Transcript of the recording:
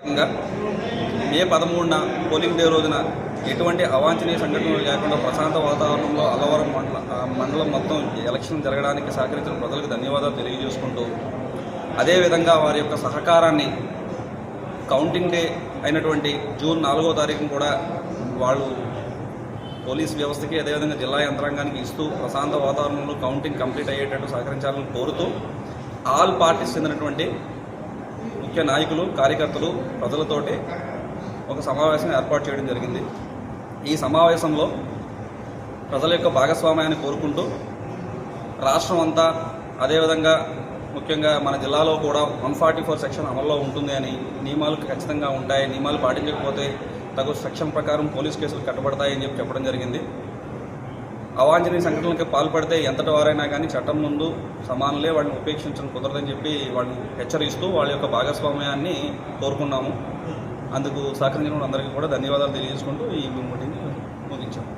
భాగంగా మే పదమూడున polling day రోజున ఎటువంటి అవాంఛనీయ సంఘటనలు లేకుండా ప్రశాంత వాతావరణంలో అల్లవరం మండల మండలం మొత్తం ఎలక్షన్ జరగడానికి సహకరించిన ప్రజలకు ధన్యవాదాలు తెలియజేసుకుంటూ అదేవిధంగా వారి యొక్క సహకారాన్ని కౌంటింగ్ డే అయినటువంటి జూన్ నాలుగో తారీఖున కూడా వాళ్ళు పోలీస్ వ్యవస్థకి అదేవిధంగా జిల్లా యంత్రాంగానికి ఇస్తూ ప్రశాంత వాతావరణంలో కౌంటింగ్ కంప్లీట్ అయ్యేటట్టు సహకరించాలని కోరుతూ ఆల్ పార్టీస్ చెందినటువంటి ముఖ్య నాయకులు కార్యకర్తలు ప్రజలతోటి ఒక సమావేశం ఏర్పాటు చేయడం జరిగింది. ఈ సమావేశంలో ప్రజల యొక్క భాగస్వామ్యాన్ని కోరుకుంటూ రాష్ట్రం అంతా అదేవిధంగా ముఖ్యంగా మన జిల్లాలో కూడా వన్ ఫార్టీ ఫోర్ సెక్షన్ అమల్లో ఉంటుంది అని నియమాలు ఖచ్చితంగా ఉంటాయి. నియమాలు పాటించకపోతే తగు సెక్షన్ ప్రకారం పోలీస్ కేసులు కట్టబడతాయని చెప్పి చెప్పడం జరిగింది. అవాంఛనీయ సంఘటనలకు పాల్పడితే ఎంతటి వారైనా కానీ చట్టం ముందు సమానులే వాళ్ళని ఉపేక్షించడం కుదరదని చెప్పి వాళ్ళని హెచ్చరిస్తూ వాళ్ళ యొక్క భాగస్వామ్యాన్ని కోరుకున్నాము. అందుకు సహకరించిన అందరికీ కూడా ధన్యవాదాలు తెలియజేసుకుంటూ ఈ మీటింగ్ ముగించాము.